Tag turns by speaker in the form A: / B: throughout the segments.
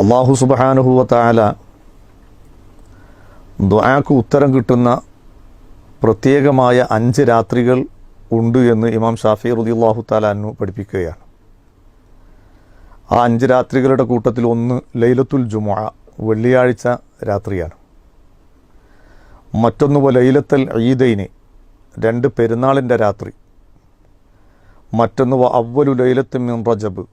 A: അള്ളാഹു സുബാനുഹുവത്തായ ദ്വാക്ക് ഉത്തരം കിട്ടുന്ന പ്രത്യേകമായ അഞ്ച് രാത്രികൾ ഉണ്ട് എന്ന് ഇമാം ഷാഫി റുദിള്ളാഹു താലാനു പഠിപ്പിക്കുകയാണ്. ആ അഞ്ച് രാത്രികളുടെ കൂട്ടത്തിൽ ഒന്ന് ലൈലത്തുൽ ജുമുഅ വെള്ളിയാഴ്ച രാത്രിയാണ്. മറ്റൊന്ന് ലൈലത്തൽ ഈദൈന് രണ്ട് പെരുന്നാളിന്റെ രാത്രി. മറ്റൊന്ന് അവലു ലൈലത്ത് മിൻ റജബ്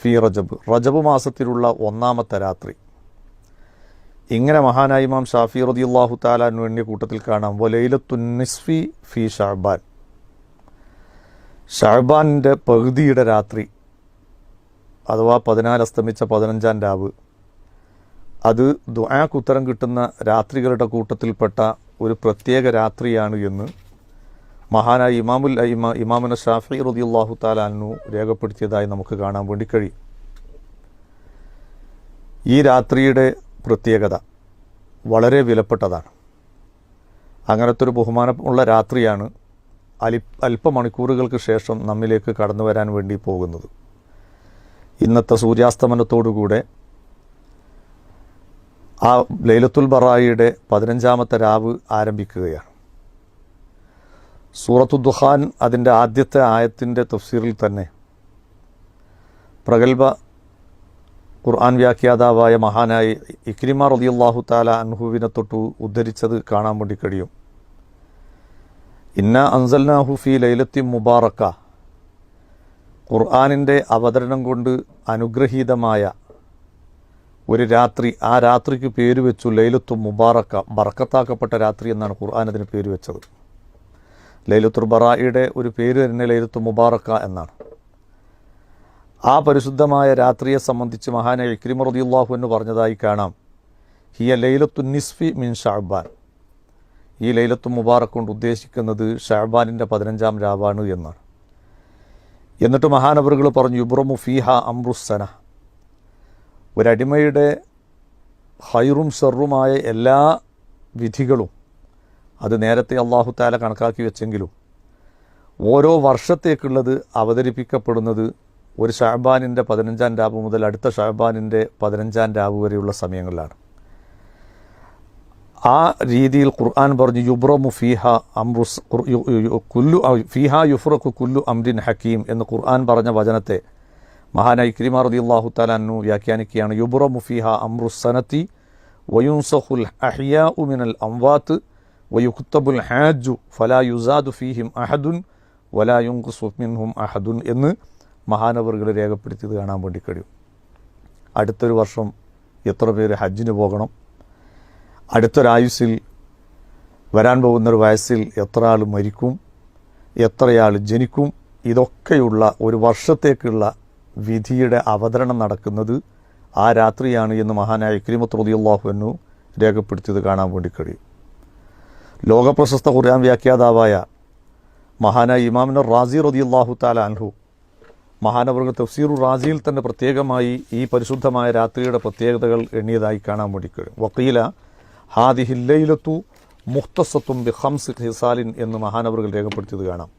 A: ഫി റജബ്. റജബ് മാസത്തിലുള്ള ഒന്നാമത്തെ രാത്രി. ഇങ്ങനെ മഹാനായ ഇമാം ഷാഫി റതി അള്ളാഹു താലാൻ വേണ്ടിയ കൂട്ടത്തിൽ കാണാം. വലൈലത്തു നിസ്ഫി ഫി ഷാബാൻ ഷാബാനിന്റെ പകുതിയുടെ രാത്രി. അഥവാ പതിനാല് അസ്തമിച്ച പതിനഞ്ചാം രാവ്. അത് ദുആക്ക് ഉത്തരം കിട്ടുന്ന രാത്രികളുടെ കൂട്ടത്തിൽപ്പെട്ട ഒരു പ്രത്യേക രാത്രിയാണ് എന്ന് മഹാനായ ഇമാമുൽ ഇമാ ഇമാമുന ഷാഫി റതി അള്ളാഹു താലാനു രേഖപ്പെടുത്തിയതായി നമുക്ക് കാണാൻ വേണ്ടി കഴിയും. ഈ രാത്രിയുടെ പ്രത്യേകത വളരെ വിലപ്പെട്ടതാണ്. അങ്ങനത്തെ ഒരു ബഹുമാനമുള്ള രാത്രിയാണ് അലി അല്പമണിക്കൂറുകൾക്ക് ശേഷം നമ്മിലേക്ക് കടന്നു വരാൻ വേണ്ടി പോകുന്നത്. ഇന്നത്തെ സൂര്യാസ്തമനത്തോടുകൂടെ ആ ലൈലത്തുൽ ബറായിയുടെ പതിനഞ്ചാമത്തെ രാവ് ആരംഭിക്കുകയാണ്. സൂറത്തു ദുഹാൻ അതിന്റെ ആദ്യത്തെ ആയത്തിന്റെ തഫ്സീറിൽ തന്നെ. പ്രഗത്ഭ ഖുർആൻ വ്യാഖ്യാതാവായ മഹാനായി ഇക്രിമ റളിയല്ലാഹു താല അൻഹുവിനെ തൊട്ടു ഉദ്ധരിച്ചത് കാണാൻ വേണ്ടി കഴിയും. ഇന്ന അൻസൽനാഹു ഫി ലൈലത്തി മുബാറക്ക. ഖുർആാനിന്റെ അവതരണം കൊണ്ട് അനുഗ്രഹീതമായ ഒരു രാത്രി ആ രാത്രിക്ക് പേര് വെച്ചു ലൈലത്തു മുബാറക്ക ബറക്കത്താക്കപ്പെട്ട രാത്രി എന്നാണ് ഖുർആൻ അതിന് പേര് വെച്ചത് ലൈലത്തുർ ബറായിയുടെ ഒരു പേര് തന്നെ ലൈലത്തു മുബാറക്ക എന്നാണ്. ആ പരിശുദ്ധമായ രാത്രിയെ സംബന്ധിച്ച് മഹാനായ ഇക്രിമ റദിയുള്ളാഹു എന്ന് പറഞ്ഞതായി കാണാം. ഹിയ ലൈലത്തു നിസ്ഫി മിൻ ഷാബാൻ ഈ ലൈലത്തു മുബാറക് കൊണ്ട് ഉദ്ദേശിക്കുന്നത് ഷാബാനിന്റെ പതിനഞ്ചാം രാവാണ് എന്നാണ്. എന്നിട്ട് മഹാനവറുകൾ പറഞ്ഞു യുബ്രമു ഫീഹ അമ്രുസന ഒരടിമയുടെ ഹൈറും ഷെറുമായ എല്ലാ വിധികളും അത് നേരത്തെ അള്ളാഹു താല കണക്കാക്കി വെച്ചെങ്കിലും ഓരോ വർഷത്തേക്കുള്ളത് അവതരിപ്പിക്കപ്പെടുന്നത് ഒരു ഷാബാനിന്റെ പതിനഞ്ചാം രാവ് മുതൽ അടുത്ത ഷാബാനിന്റെ പതിനഞ്ചാം രാവ് വരെയുള്ള സമയങ്ങളിലാണ്. ആ രീതിയിൽ ഖുർആൻ പറഞ്ഞു യുബ്രമു ഫീഹ അംറുസ് കുല്ലു ഫീഹ യുഫ്രഖു കുല്ലു അംരിൻ ഹക്കീം എന്ന് ഖുർആൻ പറഞ്ഞ വചനത്തെ മഹാനായി ക്രിമാ റതി അള്ളാഹു താലാന്നു വ്യാഖ്യാനിക്കുകയാണ്. യുബ്രമു ഫിഹ അംറുസ് സനത്തി വയുൻസഹുൽ അഹിയ ഉമിനൽ അംവാത്ത് വയുഖുത്തബുൽ ഹാജു ഫലാ യുസാദു ഫീഹിം അഹദുൻ വലാ യുങ്കുസു മിൻഹും അഹദുൻ എന്ന് മഹാനവറുകൾ രേഖപ്പെടുത്തിയത് കാണാൻ വേണ്ടി കഴിയും. അടുത്തൊരു വർഷം എത്ര പേര് ഹജ്ജിന് പോകണം? അടുത്തൊരായുസിൽ വരാൻ പോകുന്നൊരു വയസ്സിൽ എത്ര ആൾ മരിക്കും? എത്രയാൾ ജനിക്കും? ഇതൊക്കെയുള്ള ഒരു വർഷത്തേക്കുള്ള വിധിയുടെ അവതരണം നടക്കുന്നത് ആ രാത്രിയാണ് എന്ന് മഹാനായ ഇക്രിമത്ത് റതിയുള്ളാഹുവിനു രേഖപ്പെടുത്തിയത് കാണാൻ വേണ്ടി കഴിയും. ലോകപ്രശസ്ത ഖുർആൻ വ്യാഖ്യാതാവായ മഹാനായ ഇമാമിനർ റാസി റതിയുള്ളാഹു താല അൻഹു. മഹാനവർഗ തഫ്സീറു റാസിയിൽ തന്നെ പ്രത്യേകമായി ഈ പരിശുദ്ധമായ രാത്രിയുടെ പ്രത്യേകതകൾ എണ്ണിയതായി കാണാൻ വേണ്ടി കഴിയും വക്കീല ഹാദിഹില്ലയിലത്തു മുഖ്തസത്തും ബി ഹംസ് ഹിസാലിൻ എന്ന് മഹാനവറുകൾ രേഖപ്പെടുത്തിയത് കാണാം.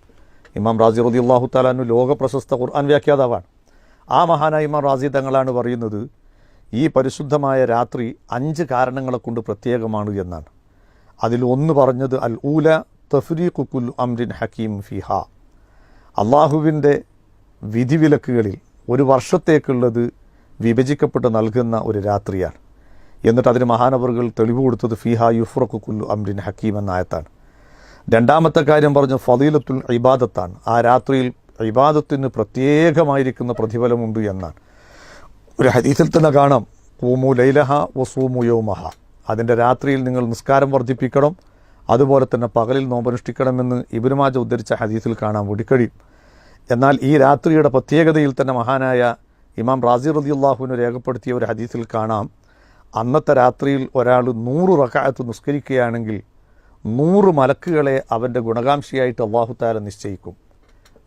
A: ഇമാം റാസി റതി അള്ളാഹു താലാനു ലോക പ്രശസ്ത ഖുർആൻ വ്യാഖ്യാതാവാണ്. ആ മഹാനായ ഇമാം റാസി തങ്ങളാണ് പറയുന്നത് ഈ പരിശുദ്ധമായ രാത്രി അഞ്ച് കാരണങ്ങളെ കൊണ്ട് പ്രത്യേകമാണ് എന്നാണ്. അതിൽ ഒന്ന് പറഞ്ഞത് അൽ ഊല തഫ്രീഖുൽ അംരിൻ ഹക്കീം ഫിഹ. അള്ളാഹുവിന്റെ വിധിവിലക്കുകളിൽ ഒരു വർഷത്തേക്കുള്ളത് വിഭജിക്കപ്പെട്ട് നൽകുന്ന ഒരു രാത്രിയാണ്. എന്നിട്ട് അതിന് മഹാനവറുകൾ തെളിവ് കൊടുത്തത് ഫിഹ യുഫ്രഖു കുല്ലു അംരിൻ ഹക്കീം എന്ന ആയത്താണ്. രണ്ടാമത്തെ കാര്യം പറഞ്ഞ ഫതീലത്തുൽ ഇബാദത്താണ്. ആ രാത്രിയിൽ ഇബാദത്തിന് പ്രത്യേകമായിരിക്കുന്ന പ്രതിഫലമുണ്ട് എന്നാണ്. ഒരു ഹദീസിൽ തന്നെ കാണാം കൂമു ലൈലഹ വസൂമു യോമഹ. അതിന്റെ രാത്രിയിൽ നിങ്ങൾ നിസ്കാരം വർദ്ധിപ്പിക്കണം അതുപോലെ തന്നെ പകലിൽ നോമ്പനുഷ്ഠിക്കണമെന്ന് ഇബിനുമാജ ഉദ്ധരിച്ച ഹദീസിൽ കാണാൻ വേണ്ടി കഴിയും. എന്നാൽ ഈ രാത്രിയുടെ പ്രത്യേകതയിൽ തന്നെ മഹാനായ ഇമാം റാസി റദിയുള്ളാഹുവിന് രേഖപ്പെടുത്തിയ ഒരു ഹദീസിൽ കാണാം. അന്നത്തെ രാത്രിയിൽ ഒരാൾ നൂറ് റക്കായത്ത് നിസ്കരിക്കുകയാണെങ്കിൽ നൂറ് മലക്കുകളെ അവന്റെ ഗുണകാംക്ഷിയായിട്ട് അള്ളാഹു താല നിശ്ചയിക്കും.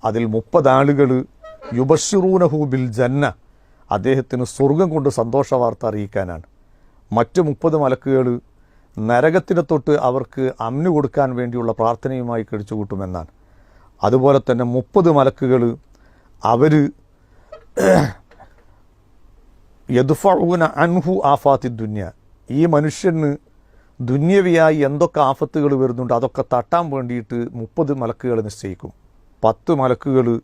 A: അതിൽ മുപ്പതാളുകൾ യുബഷിറൂനഹു ബിൽ ജന്ന അദ്ദേഹത്തിന് സ്വർഗം കൊണ്ട് സന്തോഷ വാർത്ത അറിയിക്കാനാണ്. മറ്റ് മുപ്പത് മലക്കുകൾ നരകത്തിനെ തൊട്ട് അവർക്ക് അമ്നു കൊടുക്കാൻ വേണ്ടിയുള്ള പ്രാർത്ഥനയുമായി കഴിച്ചു കൂട്ടുമെന്നാണ്. അതുപോലെ തന്നെ മുപ്പത് മലക്കുകൾ അവർ യദുഫഊന അൻഹു ആഫാത്തി ദുന്യ. ഈ മനുഷ്യന് ദുന്യവിയായി എന്തൊക്കെ ആഫത്തുകൾ വരുന്നുണ്ട് അതൊക്കെ തട്ടാൻ വേണ്ടിയിട്ട് മുപ്പത് മലക്കുകൾ നിശ്ചയിക്കും. പത്ത് മലക്കുകൾ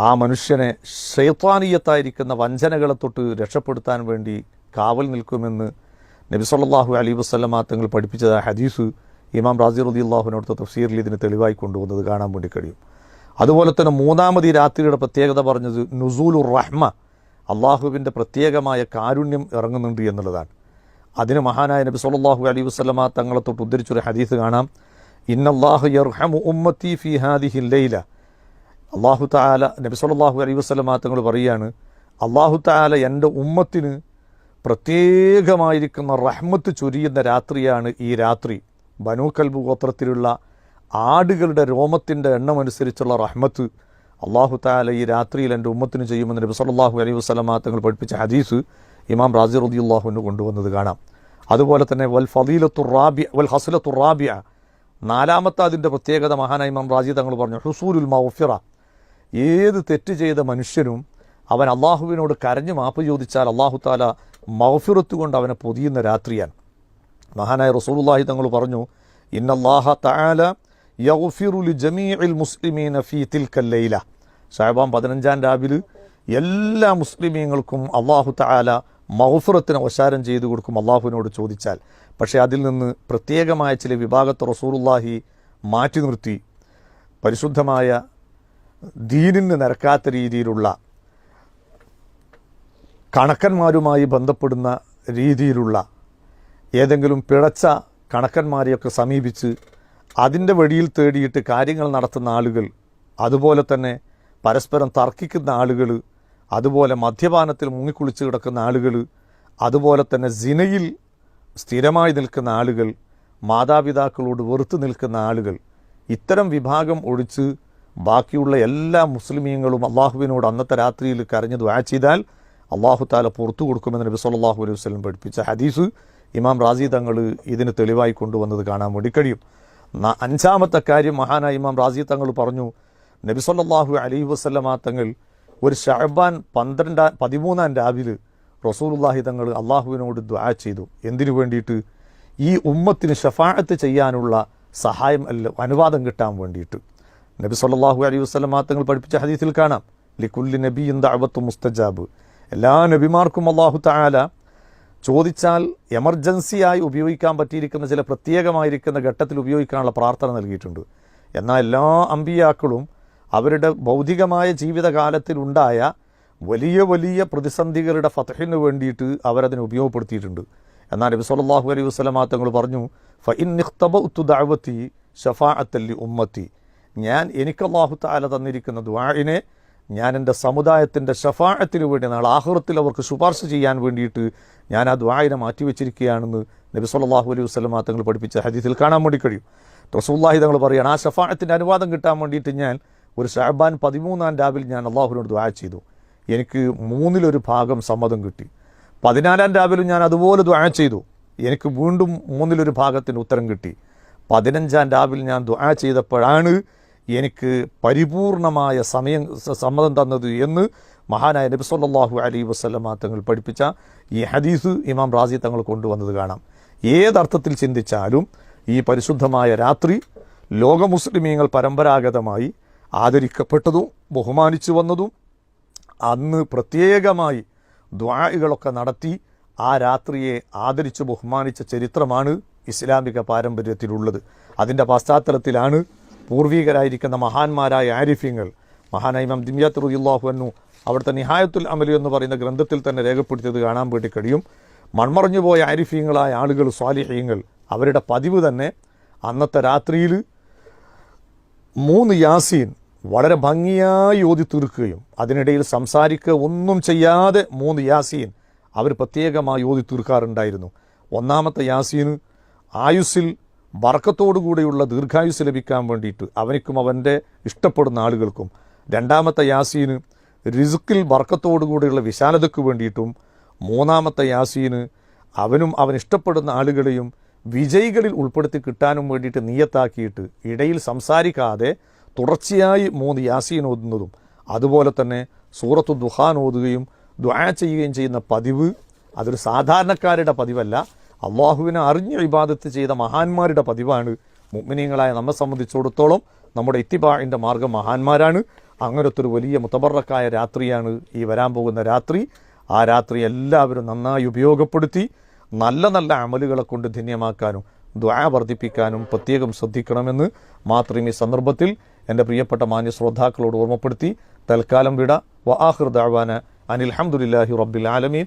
A: ആ മനുഷ്യനെ ഷെയ്ത്താനീയത്തായിരിക്കുന്ന വഞ്ചനകളെ തൊട്ട് രക്ഷപ്പെടുത്താൻ വേണ്ടി കാവൽ നിൽക്കുമെന്ന് നബി സല്ലാഹു അലി വസല്ലമ തങ്ങൾ പഠിപ്പിച്ചത് ഹദീസ് ഇമാം റാസി റതി തഫ്സീറിൽ ഇതിന് തെളിവായി കൊണ്ടുവന്നത് കാണാൻ വേണ്ടി കഴിയും. അതുപോലെ തന്നെ മൂന്നാമത് ഈ രാത്രിയുടെ പ്രത്യേകത പറഞ്ഞത് നുസൂലുർ റഹ്മ അള്ളാഹുവിന്റെ പ്രത്യേകമായ കാരുണ്യം ഇറങ്ങുന്നുണ്ട് എന്നുള്ളതാണ്. അതിന് മഹാനായ നബി സല്ലാഹു അലൈഹി വസല്ലമ തങ്ങളെ തൊട്ട് ഉദ്ധരിച്ചൊരു ഹദീസ് കാണാം. ഇന്നല്ലാഹു യർഹമു ഉമ്മത്തി ഫി ഹാദിഹി ലൈല. അള്ളാഹു താല നബി സല്ലാഹു അലൈഹി വസല്ലമ തങ്ങൾ പറയുകയാണ് അള്ളാഹു താല എന്റെ ഉമ്മത്തിന് പ്രത്യേകമായിരിക്കുന്ന റഹ്മത്ത് ചൊരിയുന്ന രാത്രിയാണ് ഈ രാത്രി. ബനു ഗോത്രത്തിലുള്ള ആടുകളുടെ രോമത്തിന്റെ എണ്ണമനുസരിച്ചുള്ള റഹ്മത്ത്. അള്ളാഹു താല ഈ രാത്രിയിൽ എന്റെ ഉമ്മത്തിന് ചെയ്യുമെന്ന് നബി സല്ലല്ലാഹു അലൈഹി വസല്ലമ തങ്ങൾ പഠിപ്പിച്ച ഹദീസ് ഇമാം റാസി റളിയല്ലാഹുവിന് കൊണ്ടുവന്നത് കാണാം. അതുപോലെ തന്നെ വൽ ഫലീലത്തു റാബിയ വൽ ഹസലത്തു റാബിയ നാലാമത്തെ അതിന്റെ പ്രത്യേകത മഹാനായ ഇമാം റാജി തങ്ങൾ പറഞ്ഞു ഹുസൂലുൽ മൗഫിറ. ഏത് തെറ്റ് ചെയ്ത മനുഷ്യനും അവൻ അള്ളാഹുവിനോട് കരഞ്ഞു മാപ്പ് ചോദിച്ചാൽ അള്ളാഹു താല മൗഫിറത്ത് കൊണ്ട് അവനെ പൊതിയുന്ന രാത്രിയാണ്. മഹാനായ റസൂലുള്ളാഹി തങ്ങൾ പറഞ്ഞു ഇന്നല്ലാഹ തആല യഗ്ഫിറു ലി ജമീഇൽ മുസ്ലിമീന ഫീ തിൽക്കൽ ലൈല. ഷഅബാൻ പതിനഞ്ചാം രാവിലെ എല്ലാ മുസ്ലിമീങ്ങൾക്കും അള്ളാഹു തആല മൗഫിറത്തിന് വശാരം ചെയ്തു കൊടുക്കും അള്ളാഹുവിനോട് ചോദിച്ചാൽ. പക്ഷേ അതിൽ നിന്ന് പ്രത്യേകമായ ചില വിഭാഗത്തെ റസൂലുള്ളാഹി മാറ്റി നിർത്തി. പരിശുദ്ധമായ ദീനിന് നിരക്കാത്ത രീതിയിലുള്ള കണക്കന്മാരുമായി ബന്ധപ്പെടുന്ന രീതിയിലുള്ള ഏതെങ്കിലും പിഴച്ച കണക്കന്മാരെയൊക്കെ സമീപിച്ച് അതിന്റെ വഴിയിൽ തേടിയിട്ട് കാര്യങ്ങൾ നടത്തുന്ന ആളുകൾ അതുപോലെ തന്നെ പരസ്പരം തർക്കിക്കുന്ന ആളുകൾ അതുപോലെ മദ്യപാനത്തിൽ മുങ്ങിക്കുളിച്ച് കിടക്കുന്ന ആളുകൾ അതുപോലെ തന്നെ സിനയിൽ സ്ഥിരമായി നിൽക്കുന്ന ആളുകൾ മാതാപിതാക്കളോട് വെറുത്ത് നിൽക്കുന്ന ആളുകൾ ഇത്തരം വിഭാഗം ഒഴിച്ച് ബാക്കിയുള്ള എല്ലാ മുസ്ലിമീങ്ങളും അള്ളാഹുവിനോട് അന്നത്തെ രാത്രിയിൽ കരഞ്ഞ് ദ്വാ ചെയ്താൽ അള്ളാഹു താല പുറത്തു കൊടുക്കുമെന്ന് നബി സല്ലല്ലാഹു അലൈഹി വസ്ലം പഠിപ്പിച്ച ഹദീസ് ഇമാം റാസി തങ്ങൾ ഇതിന് തെളിവായി കൊണ്ടുവന്നത് കാണാൻ വേണ്ടി കഴിയും. അഞ്ചാമത്തെ കാര്യം മഹാനായ ഇമാം റാസി തങ്ങൾ പറഞ്ഞു നബി സല്ലല്ലാഹു അലൈഹി വസല്ലമ തങ്ങൾ ഒരു ഷഹബാൻ പന്ത്രണ്ടാം പതിമൂന്നാം രാവിലെ റസൂലുള്ളാഹി തങ്ങൾ അള്ളാഹുവിനോട് ദ്വാ ചെയ്തു. എന്തിനു വേണ്ടിയിട്ട്? ഈ ഉമ്മത്തിന് ഷഫാഅത്ത് ചെയ്യാനുള്ള സഹായം അല്ല അനുവാദം കിട്ടാൻ വേണ്ടിയിട്ട്. നബി സല്ലല്ലാഹു അലൈഹി വസല്ലമ തങ്ങൾ പഠിപ്പിച്ച ഹദീസിൽ കാണാം ലിക്കുല്ലി നബിയും അവത്ത് മുസ്തജാബ്. എല്ലാ നബിമാർക്കും അള്ളാഹു താല ചോദിച്ചാൽ എമർജൻസിയായി ഉപയോഗിക്കാൻ പറ്റിയിരിക്കുന്ന ചില പ്രത്യേകമായിരിക്കുന്ന ഘട്ടത്തിൽ ഉപയോഗിക്കാനുള്ള പ്രാർത്ഥന നൽകിയിട്ടുണ്ട്. എന്നാൽ എല്ലാ അമ്പിയാക്കളും അവരുടെ ഭൗതികമായ ജീവിതകാലത്തിലുണ്ടായ വലിയ വലിയ പ്രതിസന്ധികളുടെ ഫതഹിന് വേണ്ടിയിട്ട് അവരതിനെ ഉപയോഗപ്പെടുത്തിയിട്ടുണ്ട്. എന്നാൽ നബി സല്ലല്ലാഹു അലൈഹി വസല്ലമ തങ്ങൾ പറഞ്ഞു ഫ ഇന്നിഖ്തബഉതു ദഅവതി ഷഫാഅത്തല്ലി ഉമ്മത്തി ഞാൻ എനിക്ക് അള്ളാഹു താല തന്നിരിക്കുന്ന ദ്വാഇനെ ഞാൻ എന്റെ സമുദായത്തിന്റെ ഷഫാഴത്തിന് വേണ്ടി നാളെ ആഹുറത്തിൽ അവർക്ക് ശുപാർശ ചെയ്യാൻ വേണ്ടിയിട്ട് ഞാൻ ആ ദ്വായന മാറ്റിവെച്ചിരിക്കുകയാണെന്ന് നബി സല്ലല്ലാഹു അലൈഹി വസല്ലമ തങ്ങൾ പഠിപ്പിച്ച ഹദീസിൽ കാണാൻ വേണ്ടി കഴിയും. റസൂല്ലാഹി തങ്ങൾ പറയുകയാണ് ആ ഷഫാഴത്തിന്റെ അനുവാദം കിട്ടാൻ വേണ്ടിയിട്ട് ഞാൻ ഒരു ഷഹബാൻ പതിമൂന്നാം രാവിലെ ഞാൻ അള്ളാഹുവിനോട് ദ്വാ ചെയ്തു. എനിക്ക് മൂന്നിലൊരു ഭാഗം സമ്മതം കിട്ടി. പതിനാലാം രാവിലെ ഞാൻ അതുപോലെ ദ്വാ ചെയ്തു. എനിക്ക് വീണ്ടും മൂന്നിലൊരു ഭാഗത്തിന് ഉത്തരം കിട്ടി. പതിനഞ്ചാം രാവിലെ ഞാൻ ദ്വാ ചെയ്തപ്പോഴാണ് എനിക്ക് പരിപൂർണമായ സമയം സമ്മതം തന്നത് എന്ന് മഹാനായ നബി സല്ലല്ലാഹു അലൈഹി വസല്ലമ തങ്ങൾ പഠിപ്പിച്ച ഈ ഹദീസ് ഇമാം റാസി തങ്ങൾ കൊണ്ടുവന്നത് കാണാം. ഏതർത്ഥത്തിൽ ചിന്തിച്ചാലും ഈ പരിശുദ്ധമായ രാത്രി ലോക മുസ്ലിമീങ്ങൾ പരമ്പരാഗതമായി ആദരിക്കപ്പെട്ടതും ബഹുമാനിച്ചു വന്നതും അന്ന് പ്രത്യേകമായി ദ്വാകളൊക്കെ നടത്തി ആ രാത്രിയെ ആദരിച്ച് ബഹുമാനിച്ച ചരിത്രമാണ് ഇസ്ലാമിക പാരമ്പര്യത്തിലുള്ളത്. അതിന്റെ പശ്ചാത്തലത്തിലാണ് പൂർവികരായിരിക്കുന്ന മഹാന്മാരായ ആരിഫ്യങ്ങൾ മഹാനായ ഇമാം ദിമ്യാത്ത് റുദിള്ളാഹു എന്നു അവിടുത്തെ നിഹായത്തുൽ അമലി എന്ന് പറയുന്ന ഗ്രന്ഥത്തിൽ തന്നെ രേഖപ്പെടുത്തിയത് കാണാൻ വേണ്ടി കഴിയും. മൺമറഞ്ഞു പോയ ആരിഫ്യങ്ങളായ ആളുകൾ സ്വാലിഹ്യങ്ങൾ അവരുടെ പതിവ് തന്നെ അന്നത്തെ രാത്രിയിൽ മൂന്ന് യാസീൻ വളരെ ഭംഗിയായി ഓതി തീർക്കുകയും അതിനിടയിൽ സംസാരിക്കുക ഒന്നും ചെയ്യാതെ മൂന്ന് യാസീൻ അവർ പ്രത്യേകമായി ഓതി തീർക്കാറുണ്ടായിരുന്നു. ഒന്നാമത്തെ യാസീന് ആയുസ്സിൽ ബർക്കത്തോടുകൂടിയുള്ള ദീർഘായുസ് ലഭിക്കാൻ വേണ്ടിയിട്ട് അവനിക്കും അവന്റെ ഇഷ്ടപ്പെടുന്ന ആളുകൾക്കും രണ്ടാമത്തെ യാസീന് റിസുക്കിൽ ബർക്കത്തോടുകൂടിയുള്ള വിശാലതയ്ക്ക് വേണ്ടിയിട്ടും മൂന്നാമത്തെ യാസീന് അവനും അവൻ ഇഷ്ടപ്പെടുന്ന ആളുകളെയും വിജയികളിൽ ഉൾപ്പെടുത്തി കിട്ടാനും വേണ്ടിയിട്ട് നിയത്താക്കിയിട്ട് ഇടയിൽ സംസാരിക്കാതെ തുടർച്ചയായി മൂന്ന് യാസീൻ ഓതുന്നതും അതുപോലെ തന്നെ സൂറത്തു ദുഹാൻ ഓതുകയും ദ്വാ ചെയ്യുകയും ചെയ്യുന്ന പതിവ് അതൊരു സാധാരണക്കാരുടെ പതിവല്ല. അള്ളാഹുവിനെ അറിഞ്ഞ് ഇബാദത്ത് ചെയ്ത മഹാന്മാരുടെ പതിവാണ്. മുഗ്മിനീങ്ങളായ നമ്മെ സംബന്ധിച്ചിടത്തോളം നമ്മുടെ ഇത്തിബാഴിന്റെ മാർഗം മഹാന്മാരാണ്. അങ്ങനത്തെ ഒരു വലിയ മുത്തബറക്കായ രാത്രിയാണ് ഈ വരാൻ പോകുന്ന രാത്രി. ആ രാത്രി എല്ലാവരും നന്നായി ഉപയോഗപ്പെടുത്തി നല്ല നല്ല അമലുകളെ കൊണ്ട് ധന്യമാക്കാനും ദ്വാ വർദ്ധിപ്പിക്കാനും പ്രത്യേകം ശ്രദ്ധിക്കണമെന്ന് മാത്രം ഈ സന്ദർഭത്തിൽ എന്റെ പ്രിയപ്പെട്ട മാന്യ ശ്രോതാക്കളോട് ഓർമ്മപ്പെടുത്തി. തൽക്കാലം വിട. വ ദഅവാന അനിൽ ഹംദുലില്ലാഹി റബ്ബിൽ ആലമീൻ.